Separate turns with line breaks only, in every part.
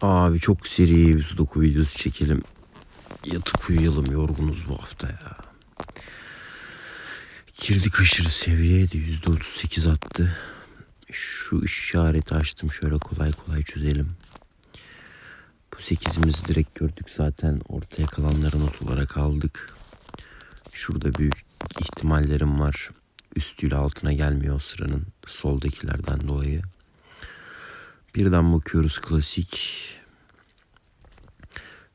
Abi çok seri bir sudoku videosu çekelim. Yatıp uyuyalım yorgunuz bu hafta ya. Girdik aşırı seviyeydi. %38 attı. Şu işareti açtım şöyle kolay kolay çözelim. Bu 8'imizi direkt gördük zaten. Ortaya kalanları not olarak aldık. Şurada büyük ihtimallerim var. Üstüyle altına gelmiyor sıranın. Soldakilerden dolayı. Birden bakıyoruz klasik.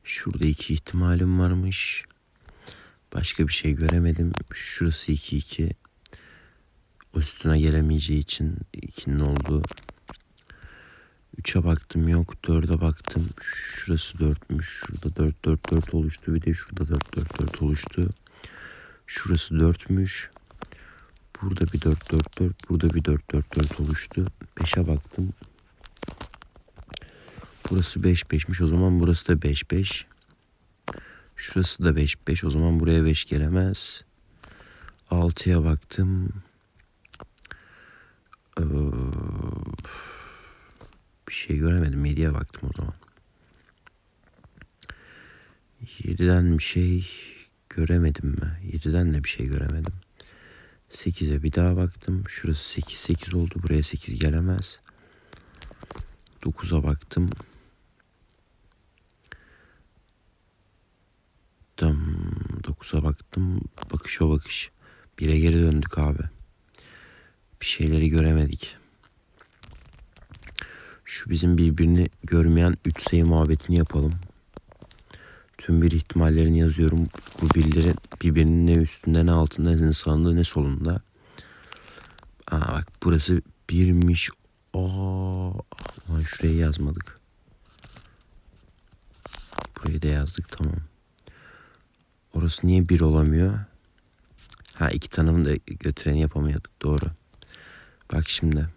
Şurada iki ihtimalim varmış. Başka bir şey göremedim. Şurası 2-2. Üstüne gelemeyeceği için 2'nin oldu. 3'e baktım yok. 4'e baktım. Şurası 4'müş. Şurada 4 4 4 oluştu. Bir de şurada 4 4 4 oluştu. Şurası 4'müş. Burada bir 4 4 4. Burada bir 4 4 4 oluştu. 5'e baktım. Burası 5 5'miş. O zaman burası da 5 5. Şurası da 5 5. O zaman buraya 5 gelemez. 6'ya baktım. Ee, bir şey göremedim. 7'ye baktım o zaman. 7'den bir şey göremedim mi? 7'den de bir şey göremedim. 8'e bir daha baktım. Şurası 8 8 oldu. Buraya 8 gelemez. 9'a baktım. Tam 9'a baktım. Bakış o bakış. 1'e geri döndük abi. Bir şeyleri göremedik. Şu bizim birbirini görmeyen 3 sayı muhabbetini yapalım. Tüm bir ihtimallerini yazıyorum. Bu birileri birbirinin ne üstünde ne altında ne sağında ne solunda. Aa bak burası birmiş. Aa, şuraya yazmadık. Burayı da yazdık tamam. Orası niye bir olamıyor? Ha iki tanımı da götüreni yapamıyorduk doğru. Bak şimdi.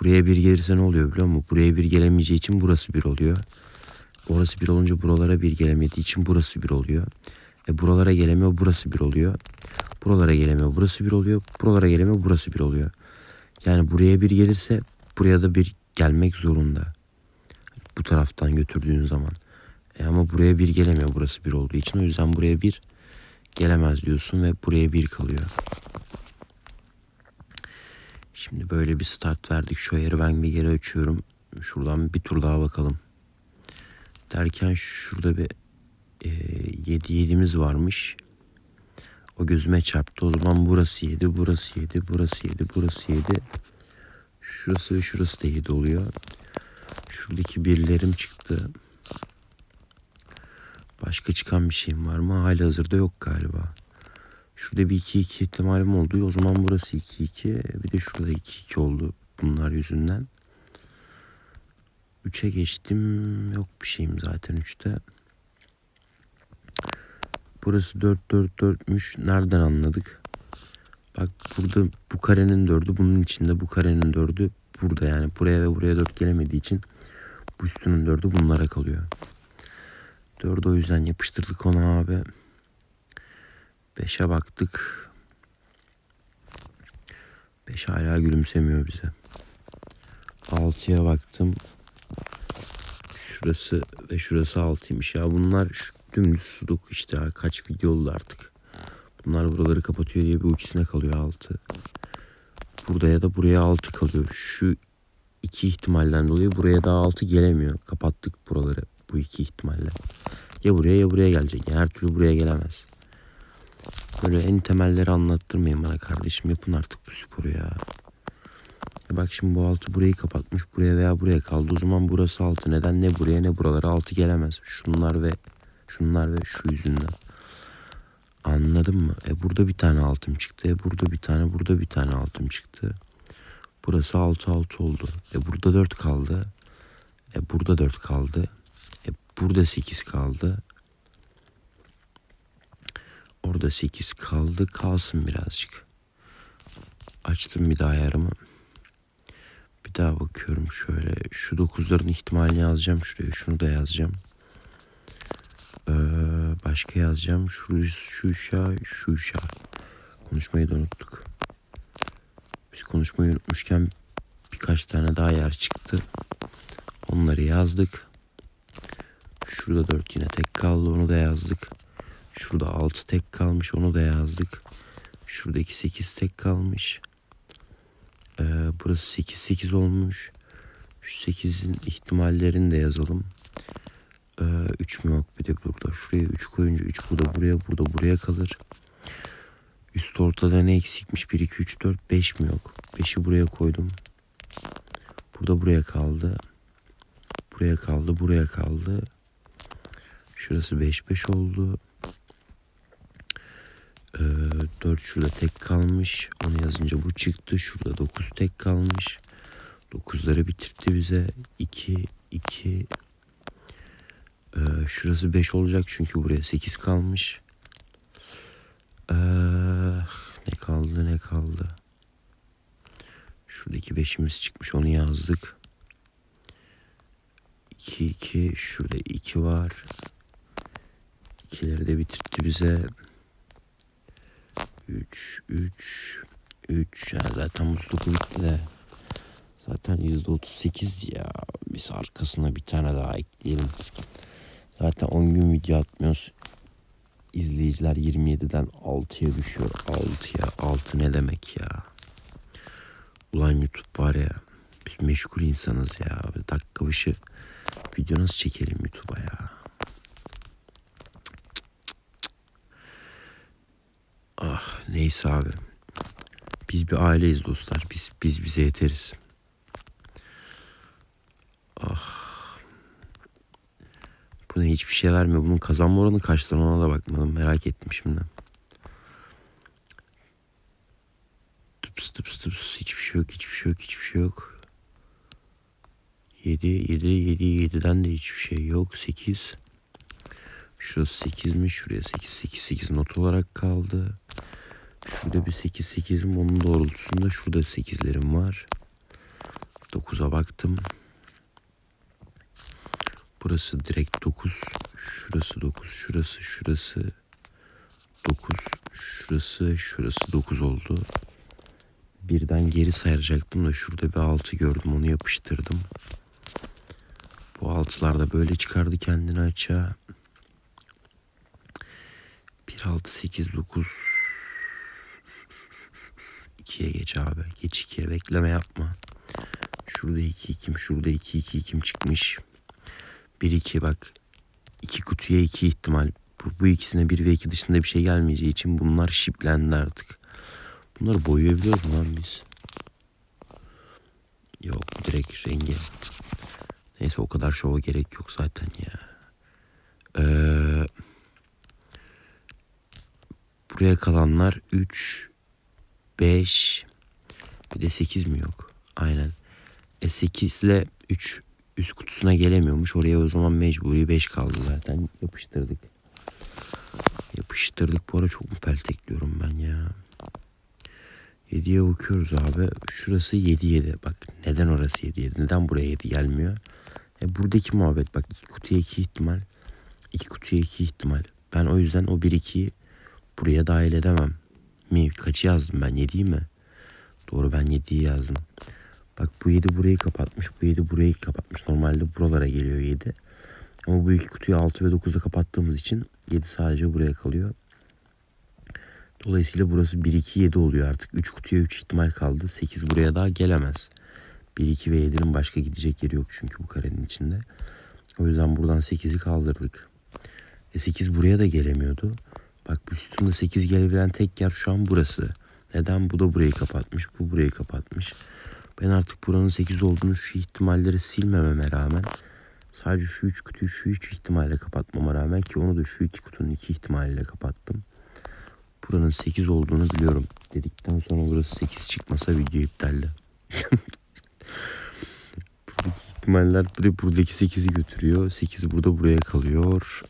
Buraya bir gelirse ne oluyor biliyor musun? Buraya bir gelemeyeceği için burası bir oluyor. Orası bir olunca buralara bir gelemediği için burası bir oluyor. E buralara gelemiyor burası bir oluyor. Buralara gelemiyor burası bir oluyor. Buralara gelemiyor burası bir oluyor. Yani buraya bir gelirse buraya da bir gelmek zorunda. Bu taraftan götürdüğün zaman. E ama buraya bir gelemiyor burası bir olduğu için. O yüzden buraya bir gelemez diyorsun ve buraya bir kalıyor. Şimdi böyle bir start verdik. Şu ayarı ben bir geri açıyorum. Şuradan bir tur daha bakalım. Derken şurada bir e, 7 7'miz varmış. O gözüme çarptı. O zaman burası 7, burası 7, burası 7, burası 7. Şurası ve şurası da 7 oluyor. Şuradaki birlerim çıktı. Başka çıkan bir şeyim var mı? Hali hazırda yok galiba. Şurada bir 2 2 ihtimalim oldu. O zaman burası 2 2. Bir de şurada 2 2 oldu bunlar yüzünden. 3'e geçtim. Yok bir şeyim zaten 3'te. Burası 4 4 4'müş. Nereden anladık? Bak burada bu karenin 4'ü bunun içinde bu karenin 4'ü burada yani. Buraya ve buraya 4 gelemediği için bu üstünün 4'ü bunlara kalıyor. 4'ü o yüzden yapıştırdık ona abi. 5'e baktık. 5 hala gülümsemiyor bize. 6'ya baktım. Şurası ve şurası 6'ymış ya. Bunlar şu dümdüz sudok işte. Kaç video oldu artık. Bunlar buraları kapatıyor diye bu ikisine kalıyor 6. Burada ya da buraya 6 kalıyor. Şu iki ihtimalden dolayı buraya daha 6 gelemiyor. Kapattık buraları bu iki ihtimalle. Ya buraya ya buraya gelecek. Yani her türlü buraya gelemez. Böyle en temelleri anlattırmayın bana kardeşim. Yapın artık bu sporu ya. E bak şimdi bu altı burayı kapatmış. Buraya veya buraya kaldı. O zaman burası altı. Neden ne buraya ne buralara altı gelemez. Şunlar ve şunlar ve şu yüzünden. Anladın mı? E burada bir tane altım çıktı. E burada bir tane, burada bir tane altım çıktı. Burası altı altı oldu. E burada dört kaldı. E burada dört kaldı. Burada sekiz kaldı. Orada 8 kaldı. Kalsın birazcık. Açtım bir daha ayarımı. Bir daha bakıyorum şöyle. Şu 9'ların ihtimalini yazacağım şuraya. Şunu da yazacağım. Ee, başka yazacağım. Şu, şu uşağı, şu uşağı. Konuşmayı da unuttuk. Biz konuşmayı unutmuşken birkaç tane daha yer çıktı. Onları yazdık. Şurada 4 yine tek kaldı onu da yazdık. Şurada 6 tek kalmış onu da yazdık. Şuradaki 8 tek kalmış. Ee, burası 8 8 olmuş. Şu 8'in ihtimallerini de yazalım. Ee, 3 mü yok bir de burada. Şuraya 3 koyunca 3 burada buraya burada buraya kalır. Üst ortada ne eksikmiş? 1 2 3 4 5 mi yok? 5'i buraya koydum. Burada buraya kaldı. Buraya kaldı, buraya kaldı. Şurası 5 5 oldu. Ee, 4 şurada tek kalmış. Onu yazınca bu çıktı. Şurada 9 tek kalmış. 9'ları bitirdi bize. 2 2 ee, şurası 5 olacak çünkü buraya 8 kalmış. Ee, ne kaldı ne kaldı? Şuradaki 5'imiz çıkmış onu yazdık. 2 2 şurada 2 var. İkileri de bitirtti bize. 3 3 3 ya zaten musluku bitti de. Zaten %38 ya. Biz arkasına bir tane daha ekleyelim. Zaten 10 gün video atmıyoruz. İzleyiciler 27'den 6'ya düşüyor. 6'ya. 6 ne demek ya? Ulan YouTube var ya. Biz meşgul insanız ya. Dakika başı video nasıl çekelim YouTube'a ya? Ah neyse abi. Biz bir aileyiz dostlar. Biz biz bize yeteriz. Ah. Bu ne hiçbir şey vermiyor. Bunun kazanma oranı kaçtan ona da bakmadım. Merak ettim şimdi. Tıps tıps tıps. Hiçbir şey yok. Hiçbir şey yok. Hiçbir şey yok. 7 7 7 7'den de hiçbir şey yok. 8 Şurası 8'miş. Şuraya 8 8 8 not olarak kaldı. Şurada bir 8 8'im onun doğrultusunda şurada 8'lerim var. 9'a baktım. Burası direkt 9. Şurası 9. Şurası şurası 9. Şurası şurası 9 oldu. Birden geri sayacaktım da şurada bir 6 gördüm onu yapıştırdım. Bu altılar da böyle çıkardı kendini açığa. 1 6 8 9 2'ye geç abi. Geç 2'ye bekleme yapma. Şurada 2 2 şurada 2 2 2 çıkmış. 1 2 bak. 2 kutuya 2 ihtimal. Bu, bu ikisine 1 ve 2 dışında bir şey gelmeyeceği için bunlar şiplendi artık. Bunları boyayabiliyoruz mu lan biz? Yok direkt rengi. Neyse o kadar şova gerek yok zaten ya. Eee Buraya kalanlar 3, 5, bir de 8 mi yok? Aynen. E 8 ile 3 üst kutusuna gelemiyormuş. Oraya o zaman mecburi 5 kaldı zaten. Yapıştırdık. Yapıştırdık. Bu ara çok mu peltekliyorum ben ya. 7'ye bakıyoruz abi. Şurası 7 7. Bak neden orası 7 7? Neden buraya 7 gelmiyor? E buradaki muhabbet bak iki kutuya 2 ihtimal. 2 kutuya 2 ihtimal. Ben o yüzden o 1 2'yi buraya dahil edemem. Mi? Kaçı yazdım ben? 7'yi mi? Doğru ben 7'yi yazdım. Bak bu 7 burayı kapatmış. Bu 7 burayı kapatmış. Normalde buralara geliyor 7. Ama bu iki kutuyu 6 ve 9'a kapattığımız için 7 sadece buraya kalıyor. Dolayısıyla burası 1 2 7 oluyor artık. 3 kutuya 3 ihtimal kaldı. 8 buraya daha gelemez. 1 2 ve 7'nin başka gidecek yeri yok çünkü bu karenin içinde. O yüzden buradan 8'i kaldırdık. E 8 buraya da gelemiyordu. Bak bu sütunda 8 gelebilen tek yer şu an burası. Neden? Bu da burayı kapatmış. Bu burayı kapatmış. Ben artık buranın 8 olduğunu şu ihtimalleri silmememe rağmen sadece şu 3 kutuyu şu 3 ihtimalle kapatmama rağmen ki onu da şu 2 kutunun 2 ihtimaliyle kapattım. Buranın 8 olduğunu biliyorum. Dedikten sonra burası 8 çıkmasa video iptalde. buradaki ihtimaller buradaki 8'i götürüyor. 8 burada buraya kalıyor.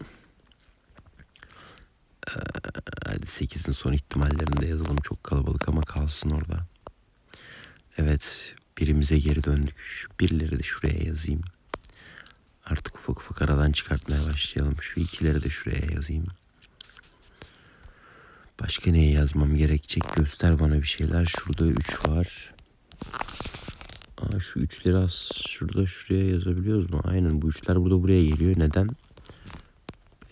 Hadi 8'in son ihtimallerini de yazalım. Çok kalabalık ama kalsın orada. Evet birimize geri döndük. Şu birileri de şuraya yazayım. Artık ufak ufak aradan çıkartmaya başlayalım. Şu ikileri de şuraya yazayım. Başka neye yazmam gerekecek? Göster bana bir şeyler. Şurada 3 var. Aa, şu üçleri az şurada şuraya yazabiliyoruz mu? Aynen bu üçler burada buraya geliyor. Neden?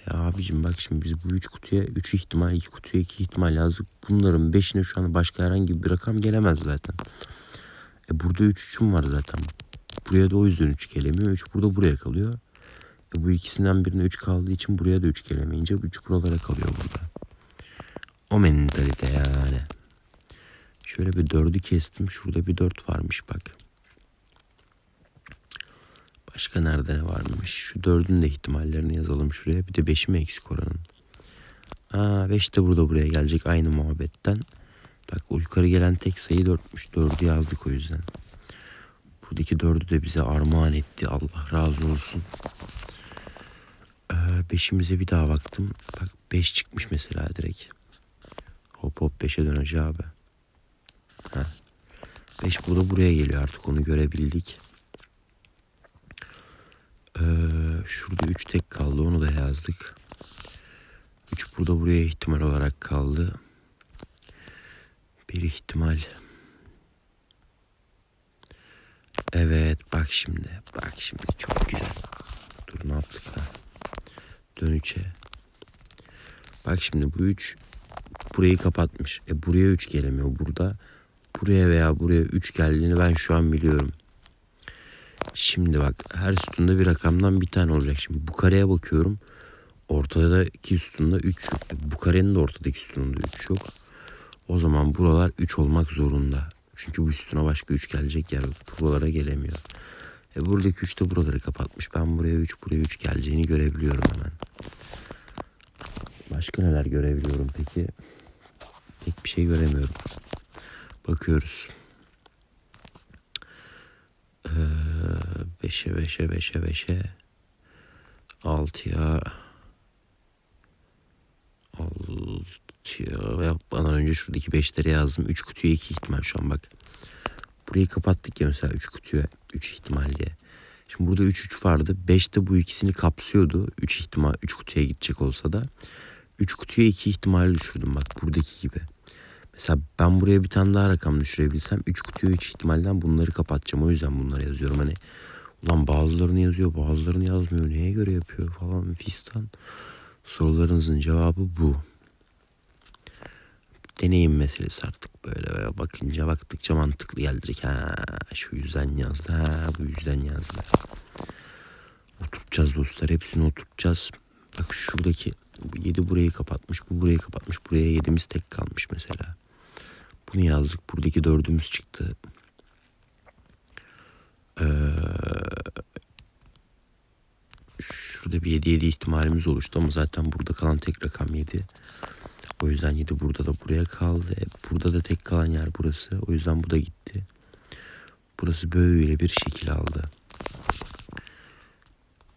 Ya abicim bak şimdi biz bu üç kutuya üç ihtimal, iki kutuya iki ihtimal yazdık. Bunların beşine şu an başka herhangi bir rakam gelemez zaten. E burada üç üçüm var zaten. Buraya da o yüzden üç gelemiyor. Üç burada buraya kalıyor. E bu ikisinden birine üç kaldığı için buraya da üç gelemeyince bu üç buralara kalıyor burada. O mentalite yani. Şöyle bir dördü kestim. Şurada bir dört varmış bak. Başka nerede ne varmış? Şu dördün de ihtimallerini yazalım şuraya. Bir de beşi mi eksik oranın? Aa beş de burada buraya gelecek aynı muhabbetten. Bak yukarı gelen tek sayı dörtmüş. Dördü yazdık o yüzden. Buradaki dördü de bize armağan etti. Allah razı olsun. Ee, beşimize bir daha baktım. Bak beş çıkmış mesela direkt. Hop hop beşe dön hacı abi. Heh. Beş burada buraya geliyor artık onu görebildik. Ee, şurada 3 tek kaldı onu da yazdık. 3 burada buraya ihtimal olarak kaldı. Bir ihtimal. Evet bak şimdi bak şimdi çok güzel. Dur ne yaptık ha? Dön 3'e. Bak şimdi bu 3 burayı kapatmış. E buraya 3 gelemiyor. Burada buraya veya buraya 3 geldiğini ben şu an biliyorum. Şimdi bak her sütunda bir rakamdan bir tane olacak. Şimdi bu kareye bakıyorum. Ortadaki sütunda 3 yok. E, Bu karenin de ortadaki sütununda 3 yok. O zaman buralar 3 olmak zorunda. Çünkü bu sütuna başka 3 gelecek yer yok. Buralara gelemiyor. E buradaki 3 de buraları kapatmış. Ben buraya 3 buraya 3 geleceğini görebiliyorum hemen. Başka neler görebiliyorum peki? Pek bir şey göremiyorum. Bakıyoruz. 5'e 5'e 5'e 5'e 6'ya 6'ya yapmadan önce şuradaki 5'leri yazdım. 3 kutuya 2 ihtimal şu an bak. Burayı kapattık ya mesela 3 kutuya 3 ihtimal diye. Şimdi burada 3 3 vardı. 5 de bu ikisini kapsıyordu. 3 ihtimal 3 kutuya gidecek olsa da 3 kutuya 2 ihtimal düşürdüm bak buradaki gibi. Mesela ben buraya bir tane daha rakam düşürebilsem 3 kutuya 3 ihtimalden bunları kapatacağım. O yüzden bunları yazıyorum. Hani ulan bazılarını yazıyor bazılarını yazmıyor. Neye göre yapıyor falan fistan. Sorularınızın cevabı bu. Deneyim meselesi artık böyle bakınca baktıkça mantıklı gelecek. Ha şu yüzden yazdı. Ha bu yüzden yazdı. Oturtacağız dostlar. Hepsini oturtacağız. Bak şuradaki bu 7 burayı kapatmış. Bu burayı kapatmış. Buraya 7'miz tek kalmış mesela. Bunu yazdık. Buradaki dördümüz çıktı. Ee, şurada bir 7 7 ihtimalimiz oluştu ama zaten burada kalan tek rakam 7. O yüzden 7 burada da buraya kaldı. E, Burada da tek kalan yer burası. O yüzden bu da gitti. Burası böyle bir şekil aldı.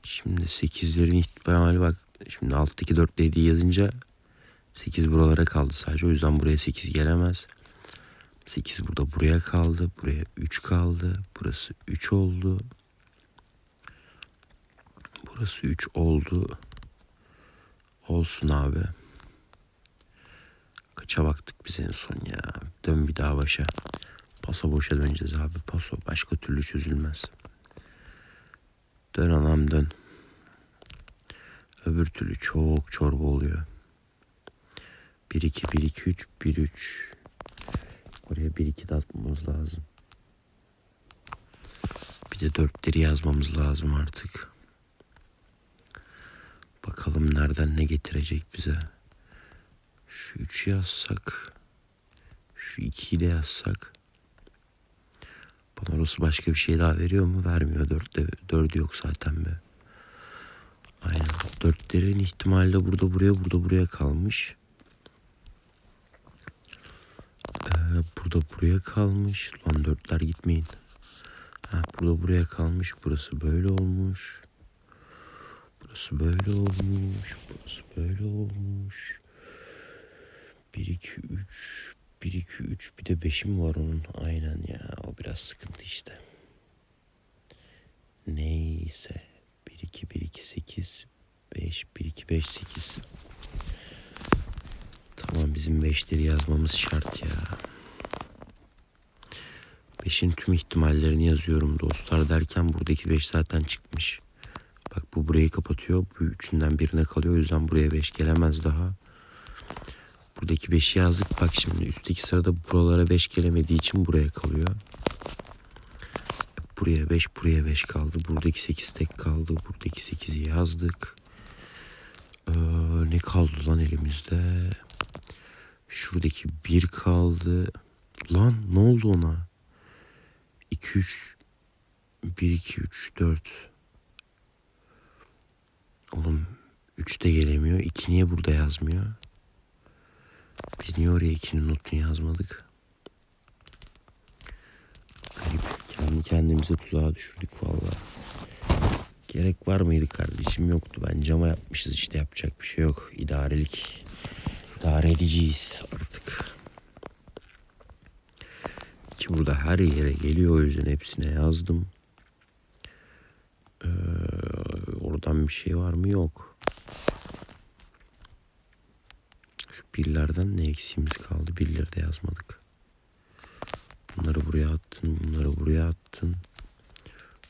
Şimdi 8'lerin ihtimali bak. Şimdi alttaki 4 ile 7'yi yazınca 8 buralara kaldı sadece. O yüzden buraya 8 gelemez. 8 burada buraya kaldı. Buraya 3 kaldı. Burası 3 oldu. Burası 3 oldu. Olsun abi. Kaça baktık biz en son ya. Dön bir daha başa. Paso boşa döneceğiz abi. Paso başka türlü çözülmez. Dön anam dön. Öbür türlü çok çorba oluyor. 1 2 1 2 3 1 3. Oraya 1 2 de atmamız lazım. Bir de dörtleri yazmamız lazım artık. Bakalım nereden ne getirecek bize. Şu 3'ü yazsak. Şu 2'yi de yazsak. Bana orası başka bir şey daha veriyor mu? Vermiyor. 4'te 4'ü yok zaten be. Aynen. Dörtlerin ihtimali burada buraya burada buraya kalmış. Ee, burada buraya kalmış. Lan dörtler gitmeyin. Ha, burada buraya kalmış. Burası böyle olmuş. Burası böyle olmuş. Burası böyle olmuş. 1 2 3 1 2 3 bir de 5'im var onun. Aynen ya. O biraz sıkıntı işte. Neyse. 1 2 1 2 8 5 1 2 5 8 Tamam bizim 5'leri yazmamız şart ya. 5'in tüm ihtimallerini yazıyorum dostlar derken buradaki 5 zaten çıkmış. Bak bu burayı kapatıyor. Bu üçünden birine kalıyor. O yüzden buraya 5 gelemez daha. Buradaki 5'i yazdık. Bak şimdi üstteki sırada buralara 5 gelemediği için buraya kalıyor. Buraya 5, buraya 5 kaldı. Buradaki 8 tek kaldı. Buradaki 8'i yazdık. Ee, ne kaldı lan elimizde? Şuradaki 1 kaldı. Lan ne oldu ona? 2, 3, 1, 2, 3, 4. Oğlum 3 de gelemiyor. 2 niye burada yazmıyor? Biz niye oraya 2'nin notunu yazmadık? Garip. Kendi kendimize tuzağa düşürdük valla. Gerek var mıydı kardeşim? Yoktu. Bence ama yapmışız işte yapacak bir şey yok. İdarelik. İdare edeceğiz artık. Burada her yere geliyor o yüzden hepsine yazdım. Ee, oradan bir şey var mı? Yok. Şu birlerden ne eksiğimiz kaldı? Birleri de yazmadık. Bunları buraya attın, bunları buraya attın.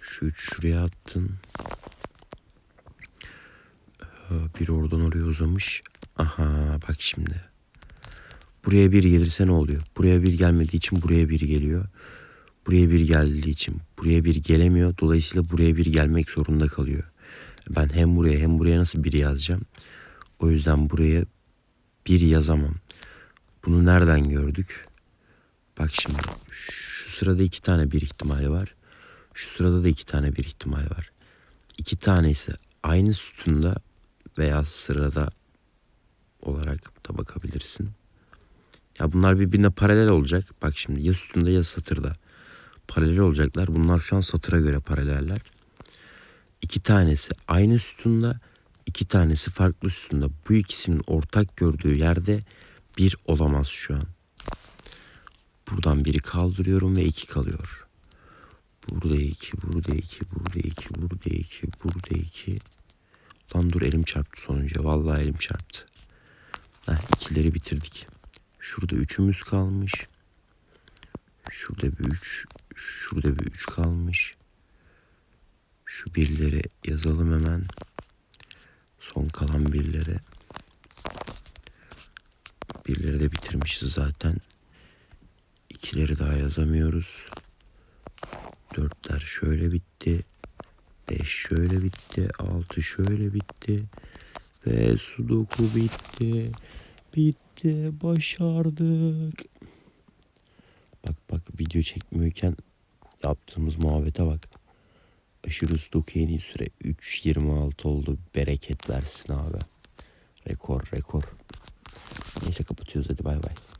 Şu üç şuraya attın. Ee, bir oradan oraya uzamış. Aha bak şimdi. Buraya bir gelirse ne oluyor? Buraya bir gelmediği için buraya bir geliyor. Buraya bir geldiği için buraya bir gelemiyor. Dolayısıyla buraya bir gelmek zorunda kalıyor. Ben hem buraya hem buraya nasıl bir yazacağım? O yüzden buraya bir yazamam. Bunu nereden gördük? Bak şimdi şu sırada iki tane bir ihtimali var. Şu sırada da iki tane bir ihtimal var. İki tanesi aynı sütunda veya sırada olarak da bakabilirsin. Ya bunlar birbirine paralel olacak. Bak şimdi ya sütunda ya satırda. Paralel olacaklar. Bunlar şu an satıra göre paraleller. İki tanesi aynı sütunda, iki tanesi farklı sütunda. Bu ikisinin ortak gördüğü yerde bir olamaz şu an. Buradan biri kaldırıyorum ve iki kalıyor. Burada iki, burada iki, burada iki, burada iki, burada iki. Lan dur elim çarptı sonunca. Vallahi elim çarptı. Heh, ikileri bitirdik. Şurada üçümüz kalmış. Şurada bir üç, şurada bir üç kalmış. Şu birleri yazalım hemen. Son kalan birleri. Birleri de bitirmişiz zaten. İkileri daha yazamıyoruz. Dörtler şöyle bitti. Beş şöyle bitti. Altı şöyle bitti. Ve sudoku bitti. Bitti. Başardık. Bak bak video çekmiyorken yaptığımız muhabbete bak. Aşırı sudoku en iyi süre 3.26 oldu. Bereket versin abi. Rekor rekor. Neyse kapatıyoruz hadi bay bay.